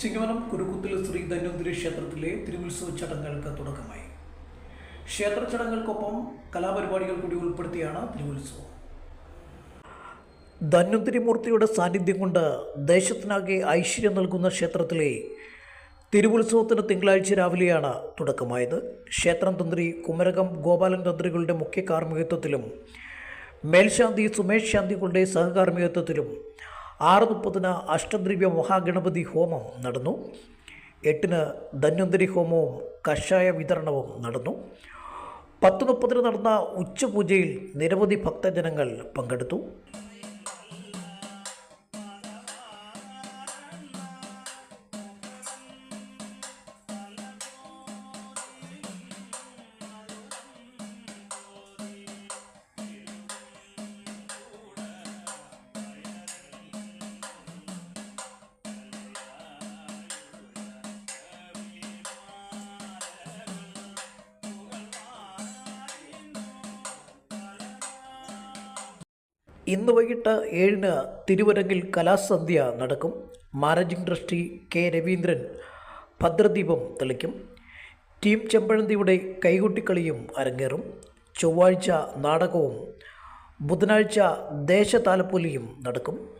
ചിങ്ങവനം കുരുക്കുത്തിൽ ശ്രീ ധന്വന്തിരി ക്ഷേത്രത്തിലെ തിരുവുത്സവ ചടങ്ങുകൾക്ക് തുടക്കമായി. ക്ഷേത്ര ചടങ്ങുകൾക്കൊപ്പം കലാപരിപാടികൾ കൂടി ഉൾപ്പെടുത്തിയാണ് തിരുവുത്സവം. ധന്വന്തിരി മൂർത്തിയുടെ സാന്നിധ്യം കൊണ്ട് ദേശത്തിനാകെ ഐശ്വര്യം നൽകുന്ന ക്ഷേത്രത്തിലെ തിരുവുത്സവത്തിന് തിങ്കളാഴ്ച രാവിലെയാണ് തുടക്കമായത്. ക്ഷേത്രം തന്ത്രി കുമരകം ഗോപാലൻ തന്ത്രികളുടെ മുഖ്യ കാർമ്മികത്വത്തിലും മേൽശാന്തി സുമേഷ് ശാന്തികളുടെ സഹകാർമ്മികത്വത്തിലും ആറ് മുപ്പതിന് അഷ്ടദ്രവ്യ മഹാഗണപതി ഹോമം നടന്നു. എട്ടിന് ധന്വന്തരി ഹോമവും കഷായ വിതരണവും നടന്നു. പത്ത് മുപ്പതിന് നടന്ന ഉച്ചപൂജയിൽ നിരവധി ഭക്തജനങ്ങൾ പങ്കെടുത്തു. ഇന്ന് വൈകിട്ട് ഏഴിന് തിരുവരങ്ങിൽ കലാസന്ധ്യ നടക്കും. മാനേജിംഗ് ട്രസ്റ്റി കെ രവീന്ദ്രൻ ഭദ്രദീപം തെളിക്കും. ടീം ചെമ്പഴന്തിയുടെ കൈകൊട്ടിക്കളിയും അരങ്ങേറും. ചൊവ്വാഴ്ച നാടകവും ബുധനാഴ്ച ദേശതാലപ്പൊലിയും നടക്കും.